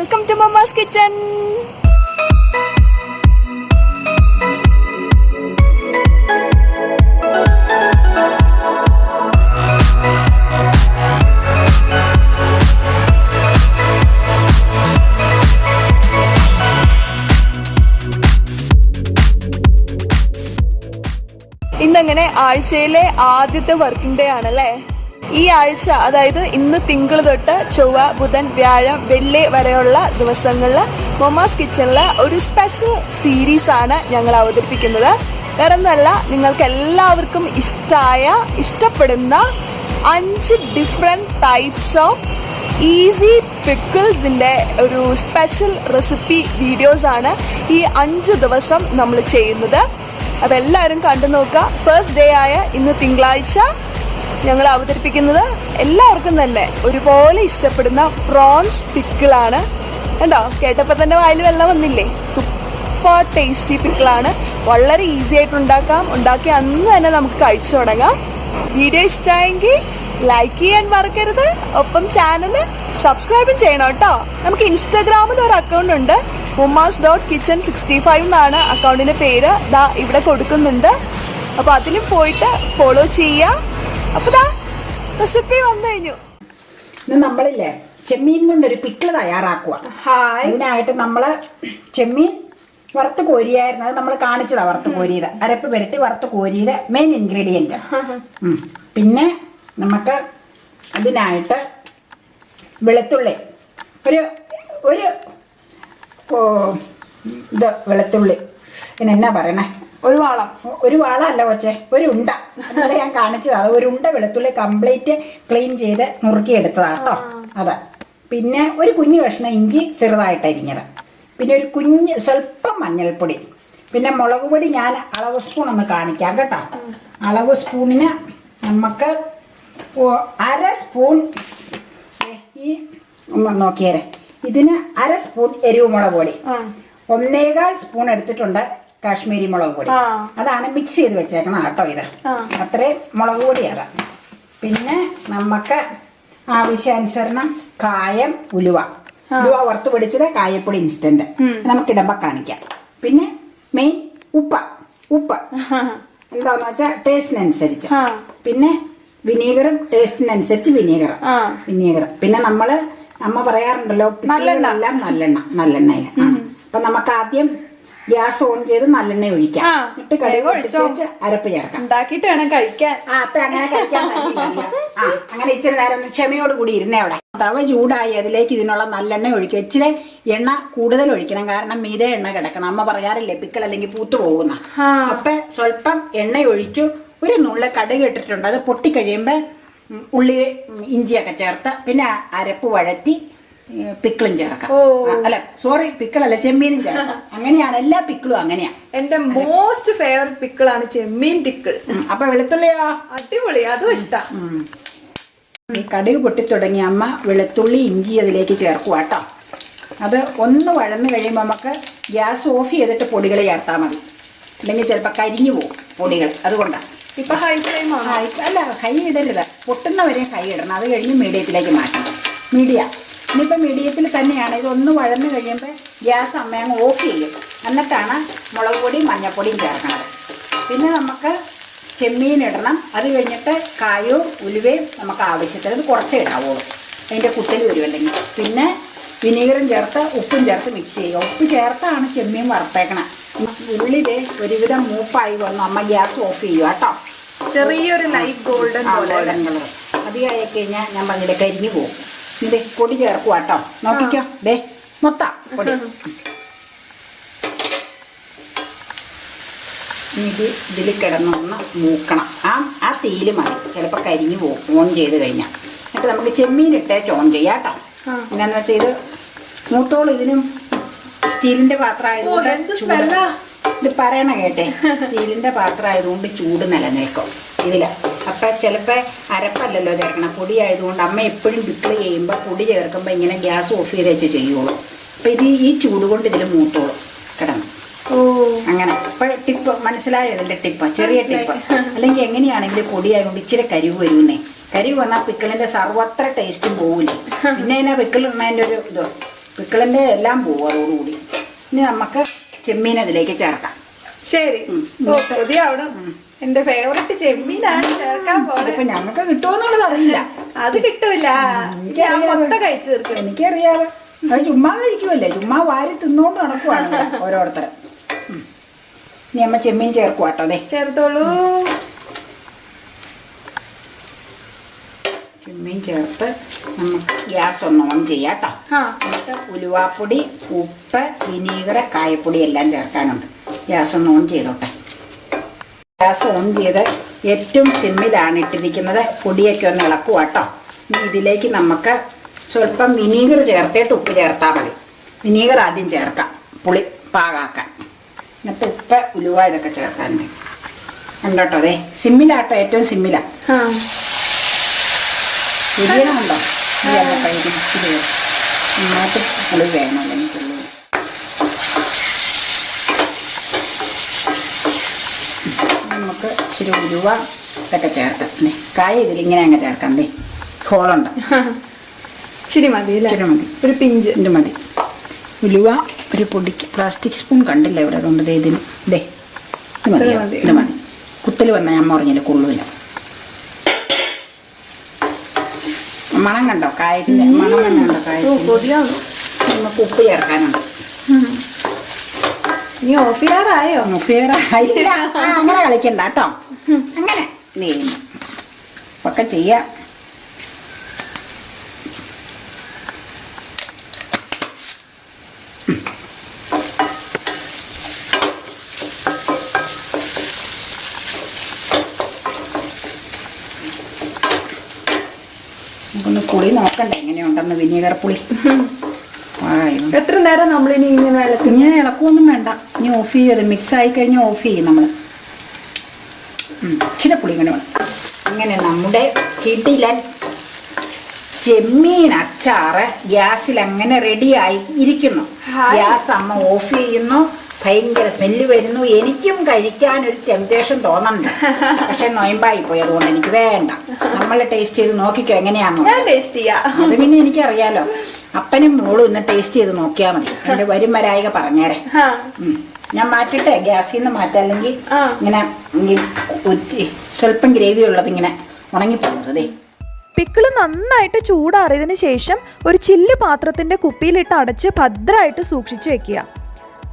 Welcome to mamma's kitchen ഇന്നങ്ങനെ ആഴ്ചയിലെ ആദ്യത്തെ വർക്കിംഗ് ഡേ ആണല്ലേ? ഈ ആഴ്ച അതായത് ഇന്ന് തിങ്കൾ തൊട്ട് ചൊവ്വ ബുധൻ വ്യാഴം വെള്ളി വരെയുള്ള ദിവസങ്ങളിൽ മൊമാസ് കിച്ചണിലെ ഒരു സ്പെഷ്യൽ സീരീസ് ആണ് ഞങ്ങൾ അവതരിപ്പിക്കുന്നത്. വേറെ ഒന്നല്ല നിങ്ങൾക്ക് എല്ലാവർക്കും ഇഷ്ടമായ ഇഷ്ടപ്പെടുന്ന അഞ്ച് ഡിഫറെന്റ് ടൈപ്സ് ഓഫ് ഈസി പിക്കിൾസിന്റെ ഒരു സ്പെഷ്യൽ റെസിപ്പി വീഡിയോസ് ആണ് ഈ അഞ്ച് ദിവസം നമ്മൾ ചെയ്യുന്നത്. അപ്പോൾ എല്ലാവരും കണ്ടു നോക്കുക ഫസ്റ്റ് ഡേ ആയ ഇന്ന് തിങ്കളാഴ്ച. ഞങ്ങൾ അവതരിപ്പിക്കുന്നത് എല്ലാവർക്കും തന്നെ ഒരുപോലെ ഇഷ്ടപ്പെടുന്ന പ്രോൺസ് പിക്കിളാണ് കണ്ടോ? കേട്ടപ്പോൾ തന്നെ വായിൽ വെള്ളം വന്നില്ലേ? സൂപ്പർ ടേസ്റ്റി പിക്കിളാണ് വളരെ ഈസി ആയിട്ട് ഉണ്ടാക്കാം. ഉണ്ടാക്കി അന്ന് തന്നെ നമുക്ക് കഴിച്ചു തുടങ്ങാം. വീഡിയോ ഇഷ്ടമായെങ്കിൽ ലൈക്ക് ചെയ്യാൻ മറക്കരുത്. ഒപ്പം ചാനൽ സബ്സ്ക്രൈബും ചെയ്യണം കേട്ടോ. നമുക്ക് ഇൻസ്റ്റാഗ്രാമിൽ ഒരു അക്കൗണ്ട് ഉണ്ട്. Ummas dot kitchen sixty five എന്നാണ് അക്കൗണ്ടിന്റെ പേര്. ദാ ഇവിടെ കൊടുക്കുന്നുണ്ട്. അപ്പോൾ അതിലും പോയിട്ട് ഫോളോ ചെയ്യുക റെസിപ്പി വന്നു കഴിഞ്ഞു. ഇന്ന് നമ്മളില്ലേ ചെമ്മീൻ കൊണ്ടൊരു പിക്കിൾ തയ്യാറാക്കുക അതിനായിട്ട് നമ്മൾ ചെമ്മീൻ വറുത്ത് കോരിയായിരുന്നു. അത് നമ്മൾ കാണിച്ചതാ വറുത്ത് കോരിയത്. അരപ്പ് പുരട്ടി വറുത്ത് കോരിയത് മെയിൻ ഇൻഗ്രീഡിയന്റ് പിന്നെ നമുക്ക് അതിനായിട്ട് വെളുത്തുള്ളി. ഒരു ഒരു ഇത് വെളുത്തുള്ളി. പിന്നെ എന്നാ പറയണേ? ഒരു വാളം. ഒരു വാള അല്ല കൊച്ചെ ഒരു ഉണ്ട. ഇന്നലെ ഞാൻ കാണിച്ചതാണ് ഒരു ഉണ്ട വെളുത്തുള്ളി കംപ്ലീറ്റ് ക്ലീൻ ചെയ്ത് മുറുക്കി എടുത്തതാണ് കേട്ടോ അതെ. പിന്നെ ഒരു കുഞ്ഞു കഷ്ണം ഇഞ്ചി ചെറുതായിട്ട് അരിഞ്ഞത്. പിന്നെ ഒരു കുഞ്ഞ് സ്വല്പം മഞ്ഞൾപ്പൊടി. പിന്നെ മുളക് പൊടി ഞാൻ അളവ് സ്പൂൺ ഒന്ന് കാണിക്കാം കേട്ടോ. അളവ് സ്പൂണിന് നമുക്ക് അര സ്പൂൺ ഈ ഒന്ന് നോക്കിയേരെ. ഇതിന് അര സ്പൂൺ എരിവ് മുളക് പൊടി ഒന്നേകാൽ സ്പൂൺ എടുത്തിട്ടുണ്ട് കാശ്മീരി മുളക് പൊടി. അതാണ് മിക്സ് ചെയ്ത് വെച്ചേക്കണം കേട്ടോ ഇത്. അത്രയും മുളക് പൊടി അതാ പിന്നെ നമുക്ക് ആവശ്യാനുസരണം കായം ഉലുവ. ഉലുവ വറുത്ത് പിടിച്ചത് കായപ്പൊടി ഇൻസ്റ്റന്റ് നമുക്ക് ഇടുമ്പോ കാണിക്കാം. പിന്നെ മെയിൻ ഉപ്പ. ഉപ്പ്. എന്താന്ന് വെച്ചാൽ ടേസ്റ്റിനനുസരിച്ച്. പിന്നെ വിനീഗറും ടേസ്റ്റിനനുസരിച്ച് വിനീഗർ. വിനീഗർ പിന്നെ നമ്മൾ അമ്മ പറയാറുണ്ടല്ലോ എല്ലാം നല്ലെണ്ണ. നല്ലെണ്ണയിൽ അപ്പൊ നമുക്ക് ആദ്യം ഗ്യാസ് ഓൺ ചെയ്ത് നല്ലെണ്ണ ഒഴിക്കാം. ഇട്ട് എന്നിട്ട് കടുക് ഒഴിച്ച്? അരപ്പ് ചേർക്കാം. ഉണ്ടാക്കിയിട്ട് വേണം കഴിക്കാൻ. ആ അപ്പൊ അങ്ങനെ കഴിക്കാൻ ആ അങ്ങനെ ഇച്ചിരി നേരം ഒന്ന് ക്ഷമയോട് കൂടി ഇരുന്നേ അവിടെ. തവ ചൂടായി അതിലേക്ക് ഇതിനുള്ള നല്ലെണ്ണ ഒഴിക്കുക. ഇച്ചിരി എണ്ണ കൂടുതൽ ഒഴിക്കണം. കാരണം മീതെ എണ്ണ കിടക്കണം. അമ്മ പറയാറില്ലേ പിക്കൾ അല്ലെങ്കിൽ പൂത്തു പോകുന്ന. അപ്പൊ സ്വല്പം എണ്ണ ഒഴിച്ചു ഒരു നുള്ള കടുക് ഇട്ടിട്ടുണ്ട്. അത് പൊട്ടിക്കഴിയുമ്പോ ഉള്ളി ഇഞ്ചിയൊക്കെ ചേർത്ത് പിന്നെ അരപ്പ് വഴറ്റി പിക്കിളും ചേർക്കാം. അല്ല സോറി പിക്കിളല്ല ചെമ്മീനും ചേർക്കാം. അങ്ങനെയാണ് എല്ലാ പിക്കിളും അങ്ങനെയാ. എന്റെ മോസ്റ്റ് ഫേവറേറ്റ് പിക്കിളാണ് ചെമ്മീൻ പിക്കിൾ. അപ്പൊ വെളുത്തുള്ളിയോ? അടിപൊളി അതും ഇഷ്ടം. ഈ കടുക് പൊട്ടി തുടങ്ങിയ അമ്മ വെളുത്തുള്ളി ഇഞ്ചി അതിലേക്ക് ചേർക്കുക കേട്ടോ അത് ഒന്ന് വഴന്ന് കഴിയുമ്പോൾ നമുക്ക് ഗ്യാസ് ഓഫ് ചെയ്തിട്ട് പൊടികൾ ചേർത്താൽ മതി. അല്ലെങ്കിൽ ചിലപ്പോൾ കരിഞ്ഞു പോകും പൊടികൾ അതുകൊണ്ടാണ് ഇപ്പം ഹൈ ഫ്ലെയിം ആ, അല്ല ഹൈ ഇടരുത്. പൊട്ടുന്നവരെയും ഹൈ ഇടണം. അത് കഴിഞ്ഞ് മീഡിയത്തിലേക്ക് മാറ്റണം. മീഡിയ. ഇനിയിപ്പോൾ മീഡിയത്തിൽ തന്നെയാണ്. ഇതൊന്ന് വഴന്ന് കഴിയുമ്പോൾ ഗ്യാസ് അമ്മ അങ്ങ് ഓഫ് ചെയ്യും. എന്നിട്ടാണ് മുളക് പൊടിയും മഞ്ഞൾപ്പൊടിയും ചേർക്കുന്നത്. പിന്നെ നമുക്ക് ചെമ്മീൻ ഇടണം. അത് കഴിഞ്ഞിട്ട് കായോ ഉലുവയും നമുക്ക് ആവശ്യത്തിന് ഇത് കുറച്ചേ ഇടാവുള്ളൂ അതിന്റെ കുത്തൽ വരുമല്ലെങ്കിൽ പിന്നെ വിനീഗറും ചേർത്ത് ഉപ്പും ചേർത്ത് മിക്സ് ചെയ്യുക. ഉപ്പ് ചേർത്താണ് ചെമ്മീൻ വറുത്തേക്കണം. ഉള്ളിൽ ഒരുവിധം മൂപ്പായി വന്നു. അമ്മ ഗ്യാസ് ഓഫ് ചെയ്യുക കേട്ടോ. ചെറിയൊരു ലൈറ്റ് ഗോൾഡൻ ഗോൾഡൻ കളർ. അധികമായി കഴിഞ്ഞാൽ ഞാൻ പറഞ്ഞിട്ട് കരിഞ്ഞു പോകും. ഇതേ പൊടി ചേർക്കുക കേട്ടോ നോക്കിക്കോ. ദേ മൊത്ത പൊടി. ഇത് ഇതിൽ കിടന്നൊന്ന് മൂക്കണം. ആ ആ തീയിൽ മതി. ചിലപ്പോൾ കരിഞ്ഞ് പോകും ഓൺ ചെയ്ത് കഴിഞ്ഞാൽ എന്നിട്ട് നമുക്ക് ചെമ്മീൻ ഇട്ടേച്ച് ഓൺ ചെയ്യാം കേട്ടോ. എന്നാന്ന് വെച്ചാൽ ഇത് മൂത്തോളം ഇതിനും സ്റ്റീലിന്റെ പാത്രം ആയതുകൊണ്ട് എന്ത് സ്മെല്ലാ. ഇത് പറയണ കേട്ടെ. സ്റ്റീലിന്റെ പാത്രം ആയതുകൊണ്ട് ചൂട് നിലനിൽക്കും. ഇതിൽ. അപ്പം ചിലപ്പോൾ അരപ്പല്ലല്ലോ ചേർക്കണം. പൊടി ആയതുകൊണ്ട് അമ്മ എപ്പോഴും പിക്കിൾ ചെയ്യുമ്പോൾ പൊടി ചേർക്കുമ്പോൾ ഇങ്ങനെ ഗ്യാസ് ഓഫ് ചെയ്ത് വെച്ച് ചെയ്യുള്ളൂ. അപ്പം ഇത് ഈ ചൂട് കൊണ്ട് ഇതിൽ മൂത്തോളും കിടന്നു. ഓ. അങ്ങനെ. അപ്പോൾ ടിപ്പ് മനസ്സിലായോ ഇതിന്റെ ടിപ്പ് ചെറിയ ടിപ്പ് അല്ലെങ്കിൽ എങ്ങനെയാണെങ്കിലും പൊടിയായതുകൊണ്ട് ഇച്ചിരി കരിവ് വരുന്നേ. കരിവ് വന്നാൽ പിക്കിളിന്റെ സർവത്ര ടേസ്റ്റും പോവില്ല പിന്നെ അതിനാ പിക്കിൾ ഇടുന്നതിന്റെ ഒരു ഇത്. പിക്കിളിന്റെ എല്ലാം പോകും അതോടുകൂടി. ഇനി നമുക്ക് ചെമ്മീൻ അതിലേക്ക് ചേർക്കാം. ശരി. ഓ കൊതിയാവണം എന്റെ ഫേവറേറ്റ് ചെമ്മീനാണ്. ചേർക്കാൻ പോകുന്നത് ഞങ്ങൾക്ക് കിട്ടുമെന്നുള്ളത് അറിയില്ല. അത് കിട്ടൂല. ഞാൻ മൊത്തം കഴിച്ചു തീർക്കും. എനിക്കറിയാതെ അത് ചുമ്മാ കഴിക്കുമല്ലേ ചുമ്മാ വാരി തിന്നോണ്ട് നടക്കുവാണ് ഓരോരുത്തർ. ഇനി അമ്മ ചെമ്മീൻ ചേർക്കുവാട്ടോ അതെ ചേർത്തോളൂ. ചെമ്മീൻ ചേർത്ത് നമുക്ക് ഗ്യാസ് ഒന്ന് ഓൺ ചെയ്യാട്ടോ എന്നിട്ട് ഉലുവാപ്പൊടി ഉപ്പ് വിനീഗർ കായപ്പൊടി എല്ലാം ചേർക്കാനുണ്ട്. ഗ്യാസ് ഒന്ന് ഓൺ ചെയ്തോട്ടെ. ഗ്യാസ് ഓൺ ചെയ്ത് ഏറ്റവും സിമ്മിലാണ് ഇട്ടിരിക്കുന്നത്. പൊടിയൊക്കെ ഒന്ന് ഇളക്കുക കേട്ടോ. ഇനി ഇതിലേക്ക് നമുക്ക് സ്വല്പം വിനീഗർ ചേർത്തിട്ട് ഉപ്പ് ചേർത്താൽ മതി. വിനീഗർ ആദ്യം ചേർക്കാം. പുളി പാകാക്കാൻ. എന്നിട്ട് ഉപ്പ് ഉലുവ ഇതൊക്കെ ചേർക്കാനുണ്ട് കണ്ടോട്ടോ അതെ സിമ്മിലാട്ടോ ഏറ്റവും സിമ്മിലാ. ഇച്ചിരി നന്നായിട്ട് പുളി വേണം പുളി നമുക്ക് ഇച്ചിരി ഉരുവ ഇതൊക്കെ ചേർക്കാം കായ ഇതിലിങ്ങനെ അങ്ങ് ചേർക്കാം. ദേ ഹോളുണ്ട്. ശരി മതി ഇച്ചിരി മതി. ഒരു പിഞ്ച്. ഇത് മതി. ഉലുവ ഒരു പൊടിക്ക് പ്ലാസ്റ്റിക് സ്പൂൺ കണ്ടില്ല ഇവിടെ അതുകൊണ്ട് ദേ ഇതിന്? ദേ ഇത് മതി. ഇത് മതി. കുത്തൽ വന്നാൽ ഞാൻ മുറിഞ്ഞില്ല കൊള്ളൂല. മണം കണ്ടോ കായത്തിന്റെ മണം കണ്ടോ കായ കായത്തിന് കൊതിയാവുന്നു നമുക്ക് ഉപ്പ് ചേർക്കാനുണ്ട്. നീ ഓഫിയറായോ ആ, അങ്ങനെ കളിക്കണ്ട കേട്ടോ. അങ്ങനെ. നീങ്ങി ഒക്കെ ചെയ്യാം. നമുക്കൊന്ന് പുളി നോക്കണ്ട എങ്ങനെയുണ്ടെന്ന് വിനീഗർ പുളി. എത്ര നേരം നമ്മളിനി ഇങ്ങനെ ഇങ്ങനെ ഇളക്കുമൊന്നും വേണ്ട. ഇനി ഓഫ് ചെയ്ത് മിക്സ് ആയി കഴിഞ്ഞാൽ ഓഫ് ചെയ്യും നമ്മൾ ഇച്ചിരി പുളിങ്ങനെ വേണം അങ്ങനെ നമ്മുടെ കിടിലൻ ചെമ്മീൻ അച്ചാറ് ഗ്യാസിൽ അങ്ങനെ റെഡിയായി ഇരിക്കുന്നു. ഗ്യാസ് അമ്മ ഓഫ് ചെയ്യുന്നു. ഭയങ്കര സ്മെല്ല് വരുന്നു. എനിക്കും കഴിക്കാൻ ഒരു ടെംപ്റ്റേഷൻ തോന്നുന്നുണ്ട്. പക്ഷെ നൊയമ്പായി പോയി. അതുകൊണ്ട് എനിക്ക് വേണ്ട. നമ്മൾ ടേസ്റ്റ് ചെയ്ത് നോക്കിക്കോ എങ്ങനെയാണോ ഞാൻ ടേസ്റ്റ് ചെയ്യാം. അത് പിന്നെ എനിക്കറിയാലോ. അപ്പനും മോളും ഇന്ന് ടേസ്റ്റ് ചെയ്ത് നോക്കിയാൽ മതി. എന്റെ വരും വരായിക പറഞ്ഞേരെ. ഞാൻ മാറ്റിട്ടെ ഗ്യാസിൽ നിന്ന് മാറ്റാം അല്ലെങ്കിൽ ഇങ്ങനെ സ്വല്പം ഗ്രേവി ഉള്ളത് ഇങ്ങനെ ഉണങ്ങിപ്പോകുന്നത് ദേ. പിക്കിൾ നന്നായിട്ട് ചൂടാറിയതിന് ശേഷം ഒരു ചില്ല് പാത്രത്തിന്റെ കുപ്പിയിലിട്ട് അടച്ച് ഭദ്രമായിട്ട് സൂക്ഷിച്ചു വെക്കുക.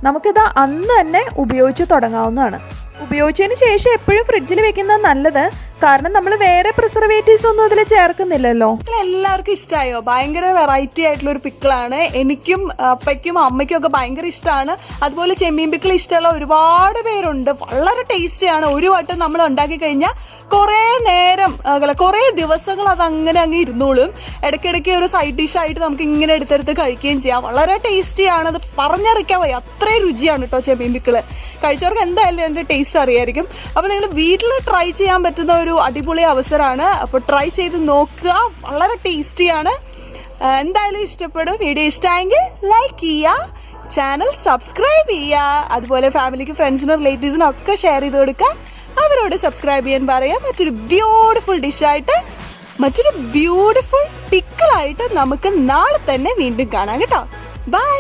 നമുക്കിത് അന്ന് തന്നെ ഉപയോഗിച്ച് തുടങ്ങാവുന്നതാണ്. ഉപയോഗിച്ചതിന് ശേഷം എപ്പോഴും ഫ്രിഡ്ജിൽ വെക്കുന്നത് നല്ലത് കാരണം നമ്മൾ വേറെ പ്രിസർവേറ്റീവ്സ് ഒന്നും അതിൽ ചേർക്കുന്നില്ലല്ലോ. എല്ലാവർക്കും ഇഷ്ടമായോ ഭയങ്കര വെറൈറ്റി ആയിട്ടുള്ള ഒരു പിക്കിളാണ്. എനിക്കും അപ്പയ്ക്കും അമ്മയ്ക്കും ഒക്കെ ഭയങ്കര ഇഷ്ടമാണ് അതുപോലെ ചെമ്മീൻ പിക്കിൾ ഇഷ്ടമുള്ള ഒരുപാട് പേരുണ്ട്. വളരെ ടേസ്റ്റിയാണ് ഒരു വട്ടം നമ്മൾ ഉണ്ടാക്കി കഴിഞ്ഞാൽ കുറേ നേരം കുറേ ദിവസങ്ങൾ അത് അങ്ങനെ അങ്ങ് ഇരുന്നോളും. ഇടയ്ക്കിടയ്ക്ക് ഒരു സൈഡ് ഡിഷ് ആയിട്ട് നമുക്ക് ഇങ്ങനെ എടുത്തെടുത്ത് കഴിക്കുകയും ചെയ്യാം. വളരെ ടേസ്റ്റിയാണ് അത് പറഞ്ഞറിയിക്കാൻ വയ്യ. അത്രയും രുചിയാണ് കേട്ടോ ചെമ്മീൻ പിക്കിൾ. കഴിച്ചവർക്ക് എന്തായാലും എന്റെ ടേസ്റ്റ് അറിയായിരിക്കും. അപ്പോൾ നിങ്ങൾ വീട്ടിൽ ട്രൈ ചെയ്യാൻ പറ്റുന്ന ഒരു അടിപൊളി അവസരമാണ്. അപ്പോൾ ട്രൈ ചെയ്ത് നോക്കുക. വളരെ ടേസ്റ്റിയാണ്. എന്തായാലും ഇഷ്ടപ്പെടും. വീഡിയോ ഇഷ്ടമായെങ്കിൽ ലൈക്ക് ചെയ്യുക. ചാനൽ സബ്സ്ക്രൈബ് ചെയ്യുക. അതുപോലെ ഫാമിലിക്ക് ഫ്രണ്ട്സിനും റിലേറ്റീവ്സിനും ഒക്കെ ഷെയർ ചെയ്ത് കൊടുക്കുക. അവരോട് സബ്സ്ക്രൈബ് ചെയ്യാൻ പറയാം. മറ്റൊരു ബ്യൂട്ടിഫുൾ ഡിഷായിട്ട് മറ്റൊരു ബ്യൂട്ടിഫുൾ പിക്കിളായിട്ട് നമുക്ക് നാളെ തന്നെ വീണ്ടും കാണാം കേട്ടോ. ബൈ